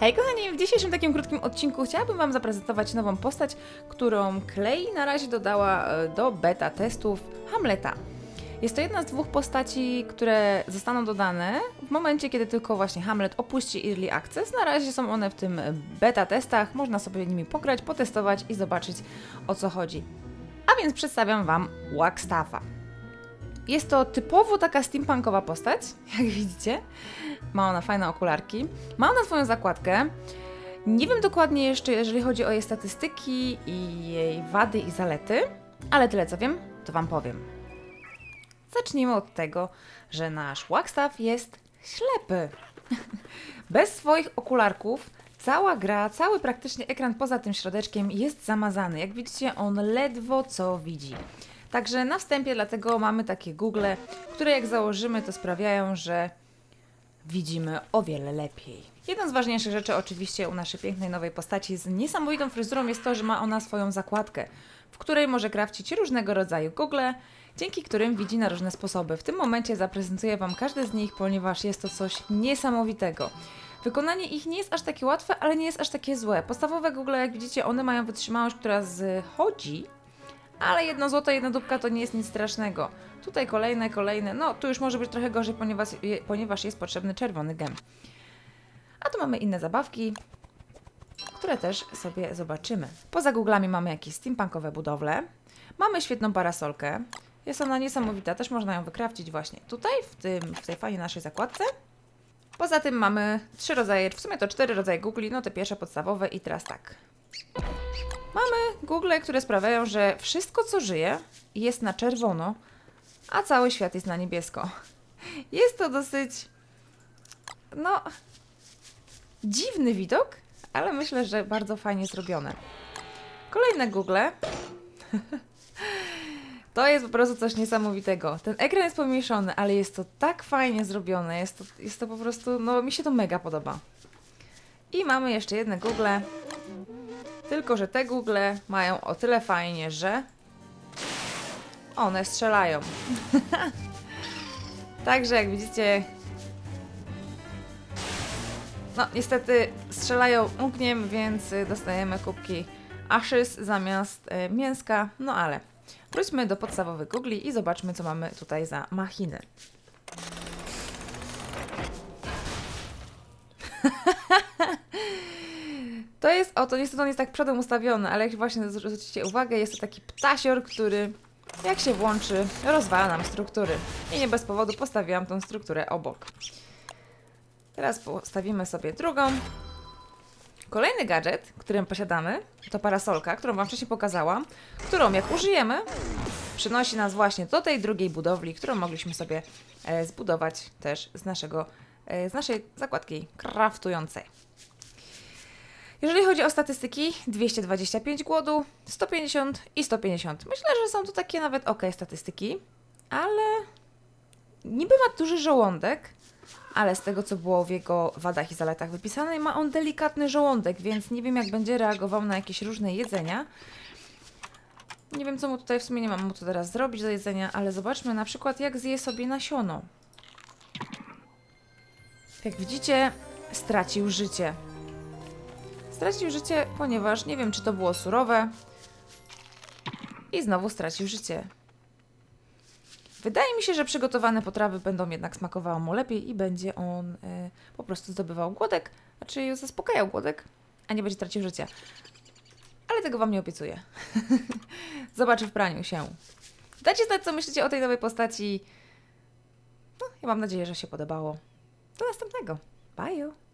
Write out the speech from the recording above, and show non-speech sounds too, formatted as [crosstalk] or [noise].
Hej kochani, w dzisiejszym takim krótkim odcinku chciałabym Wam zaprezentować nową postać, którą Clay na razie dodała e, do beta testów Hamleta. Jest to jedna z dwóch postaci, które zostaną dodane w momencie, kiedy tylko właśnie Hamlet opuści Early Access. Na razie są one w tym beta testach, można sobie nimi pograć, potestować i zobaczyć o co chodzi. A więc przedstawiam Wam Wagstaffa. Jest to typowo taka steampunkowa postać, [laughs] jak widzicie. Ma ona fajne okularki. Ma ona swoją zakładkę. Nie wiem dokładnie jeszcze, jeżeli chodzi o jej statystyki i jej wady i zalety, ale tyle co wiem, to Wam powiem. Zacznijmy od tego, że nasz Wagstaff jest ślepy. [laughs] Bez swoich okularków cała gra, cały praktycznie ekran poza tym środeczkiem jest zamazany. Jak widzicie, on ledwo co widzi. Także na wstępie dlatego mamy takie Google, które jak założymy, to sprawiają, że widzimy o wiele lepiej. Jedną z ważniejszych rzeczy oczywiście u naszej pięknej nowej postaci z niesamowitą fryzurą jest to, że ma ona swoją zakładkę, w której może krawcić różnego rodzaju Google, dzięki którym widzi na różne sposoby. W tym momencie zaprezentuję Wam każdy z nich, ponieważ jest to coś niesamowitego. Wykonanie ich nie jest aż takie łatwe, ale nie jest aż takie złe. Podstawowe Google, jak widzicie, one mają wytrzymałość, która zchodzi, ale jedno złoto, jedna dupka to nie jest nic strasznego. Tutaj kolejne, kolejne, no tu już może być trochę gorzej, ponieważ, ponieważ jest potrzebny czerwony gem. A tu mamy inne zabawki, które też sobie zobaczymy. Poza Googlami mamy jakieś steampunkowe budowle. Mamy świetną parasolkę. Jest ona niesamowita, też można ją wykrawcić właśnie tutaj, w, tym, w tej fajnej naszej zakładce. Poza tym mamy trzy rodzaje, w sumie to cztery rodzaje Googli, no te pierwsze podstawowe i teraz tak. Mamy Google, które sprawiają, że wszystko co żyje jest na czerwono, a cały świat jest na niebiesko. Jest to dosyć, no, dziwny widok, ale myślę, że bardzo fajnie zrobione. Kolejne Google. [laughs] To jest po prostu coś niesamowitego. Ten ekran jest pomniejszony, ale jest to tak fajnie zrobione. Jest to, jest to po prostu, no mi się to mega podoba. I mamy jeszcze jedne Google. Tylko, że te Google mają o tyle fajnie, że one strzelają. [laughs] Także jak widzicie, no niestety strzelają ogniem, więc dostajemy kubki ashes zamiast y, mięska. No ale wróćmy do podstawowych googli i zobaczmy, co mamy tutaj za machiny. [laughs] To jest, o to niestety on jest tak przodem ustawiony, ale jak właśnie zwrócicie uwagę, jest to taki ptasior, który jak się włączy, rozwala nam struktury. I nie bez powodu postawiłam tą strukturę obok. Teraz postawimy sobie drugą. Kolejny gadżet, którym posiadamy, to parasolka, którą Wam wcześniej pokazałam, którą jak użyjemy, przynosi nas właśnie do tej drugiej budowli, którą mogliśmy sobie e, zbudować też z, naszego, e, z naszej zakładki craftującej. Jeżeli chodzi o statystyki, 225 głodu, 150 i 150. Myślę, że są to takie nawet ok statystyki, ale niby ma duży żołądek, ale z tego co było w jego wadach i zaletach wypisane, ma on delikatny żołądek, więc nie wiem jak będzie reagował na jakieś różne jedzenia. Nie wiem co mu tutaj w sumie nie mam mu to teraz zrobić do jedzenia, ale zobaczmy na przykład jak zje sobie nasiono. Jak widzicie, stracił życie. Stracił życie, ponieważ nie wiem, czy to było surowe. I znowu stracił życie. Wydaje mi się, że przygotowane potrawy będą jednak smakowały mu lepiej i będzie on y, po prostu zdobywał głodek, znaczy zaspokajał głodek, a nie będzie tracił życia. Ale tego Wam nie obiecuję. [laughs] Zobaczę w praniu się. Dajcie znać, co myślicie o tej nowej postaci. No, ja mam nadzieję, że się podobało. Do następnego. Bye!